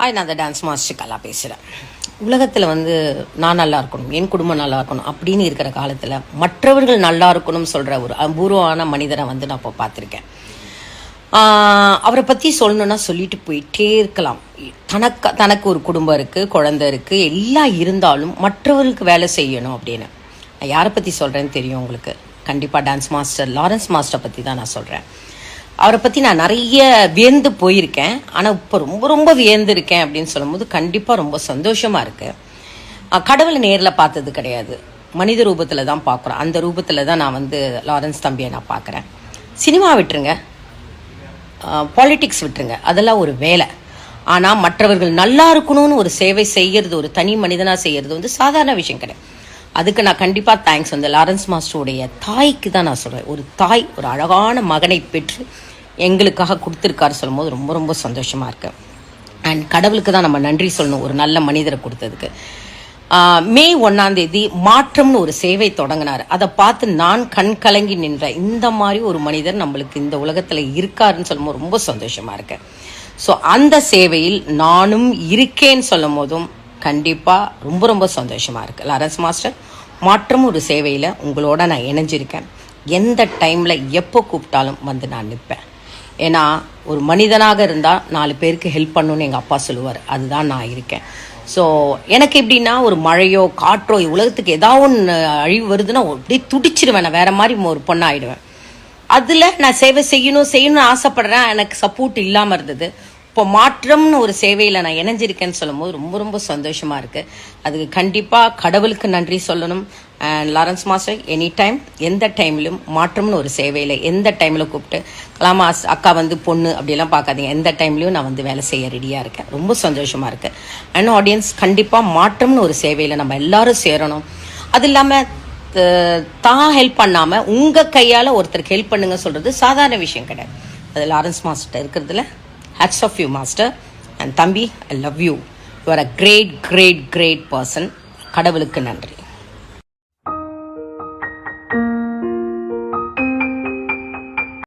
Hi நான் அந்த dance master கலா பேசுகிறேன் உலகத்தில் வந்து நான் நல்லா இருக்கணும் என் குடும்பம் நல்லா இருக்கணும் அப்படின்னு இருக்கிற காலத்தில் மற்றவர்கள் நல்லா இருக்கணும்னு சொல்கிற ஒரு அபூர்வமான மனிதரை வந்து நான் இப்போ பார்த்துருக்கேன். அவரை பற்றி சொல்லணுன்னா சொல்லிட்டு போயிட்டே இருக்கலாம். தனக்கு தனக்கு ஒரு குடும்பம் இருக்குது குழந்தை இருக்குது எல்லாம் இருந்தாலும் மற்றவர்களுக்கு வேலை செய்யணும் அப்படின்னு. நான் யாரை பற்றி சொல்கிறேன்னு தெரியும் உங்களுக்கு? கண்டிப்பாக டான்ஸ் மாஸ்டர் லாரன்ஸ் மாஸ்டரை பற்றி தான் நான் சொல்கிறேன் அவரை பற்றி நான் நிறைய வியந்து போயிருக்கேன். ஆனால் இப்போ ரொம்ப ரொம்ப வியந்து இருக்கேன் அப்படின்னு சொல்லும்போது கண்டிப்பாக ரொம்ப சந்தோஷமாக இருக்குது கடவுளை நேரில் பார்த்தது கிடையாது. மனித ரூபத்தில் தான் பார்க்குறோம். அந்த ரூபத்தில் தான் நான் வந்து லாரன்ஸ் தம்பியை நான் பார்க்குறேன். சினிமா விட்டுருங்க. பாலிட்டிக்ஸ் விட்டுருங்க. அதெல்லாம் ஒரு வேலை. ஆனால் மற்றவர்கள் நல்லா இருக்கணும்னு ஒரு சேவை செய்யறது ஒரு தனி மனிதனாக செய்யறது வந்து சாதாரண விஷயம் கிடையாது. அதுக்கு நான் கண்டிப்பாக தேங்க்ஸ் வந்து லாரன்ஸ் மாஸ்டருடைய தாய்க்கு தான் நான் சொல்கிறேன் ஒரு தாய் ஒரு அழகான மகனை பெற்று எங்களுக்காக கொடுத்துருக்காரு சொல்லும்போது ரொம்ப ரொம்ப சந்தோஷமாக இருக்கு. அண்ட் கடவுளுக்கு தான் நம்ம நன்றி சொல்லணும் ஒரு நல்ல மனிதரை கொடுத்ததுக்கு. மே ஒன்னாம் தேதி மாற்றம்னு ஒரு சேவை தொடங்கினார். அதை பார்த்து நான் கண் கலங்கி நின்ற இந்த மாதிரி ஒரு மனிதர் நம்மளுக்கு இந்த உலகத்தில் இருக்காருன்னு சொல்லும்போது ரொம்ப சந்தோஷமா இருக்கு. ஸோ அந்த சேவையில் நானும் இருக்கேன்னு சொல்லும் போதும் கண்டிப்பாக ரொம்ப ரொம்ப சந்தோஷமா இருக்கு. லாரன்ஸ் மாஸ்டர் மாற்றம் ஒரு சேவையில் உங்களோட நான் இணைஞ்சிருக்கேன். எந்த டைமில் எப்போ கூப்பிட்டாலும் வந்து நான் நிற்பேன் ஏன்னா ஒரு மனிதனாக இருந்தால் நாலு பேருக்கு ஹெல்ப் பண்ணணும்னு எங்கள் அப்பா சொல்லுவார். அதுதான் நான் இருக்கேன். ஸோ எனக்கு எப்படின்னா ஒரு மழையோ காற்றோ உலகத்துக்கு ஏதாவது ஒன்று அழிவு வருதுன்னா அப்படியே துடிச்சிருவேன் நான். வேற மாதிரி ஒரு பொண்ணாயிடுவேன். அதில் நான் சேவை செய்யணும் செய்யணும்னு ஆசைப்படுறேன். எனக்கு சப்போர்ட் இல்லாமல் இருந்தது. இப்போ மாற்றம்னு ஒரு சேவையில் நான் இணைஞ்சிருக்கேன்னு சொல்லும்போது ரொம்ப ரொம்ப சந்தோஷமாக இருக்குது அதுக்கு கண்டிப்பாக கடவுளுக்கு நன்றி சொல்லணும். And Lawrence master any time எந்த டைம்லையும் மாற்றம்னு ஒரு சேவையில் எந்த டைமில் கூப்பிட்டு கலாமா அஸ்- அக்கா வந்து பொண்ணு அப்படிலாம் பார்க்காதீங்க. எந்த டைம்லையும் நான் வந்து வேலை செய்ய ரெடியாக இருக்கேன். ரொம்ப சந்தோஷமாக இருக்குது அண்ட் ஆடியன்ஸ் கண்டிப்பாக மாற்றம்னு ஒரு சேவையில் நம்ம எல்லாரும் சேரணும். அது இல்லாமல் தான் ஹெல்ப் பண்ணாமல் உங்கள் கையால் ஒருத்தருக்கு ஹெல்ப் பண்ணுங்க சொல்கிறது சாதாரண விஷயம் கிடையாது. அது லாரன்ஸ் மாஸ்டர் இருக்கிறதுல hats off you master and தம்பி I love you you are a great great great person கடவுளுக்கு நன்றி.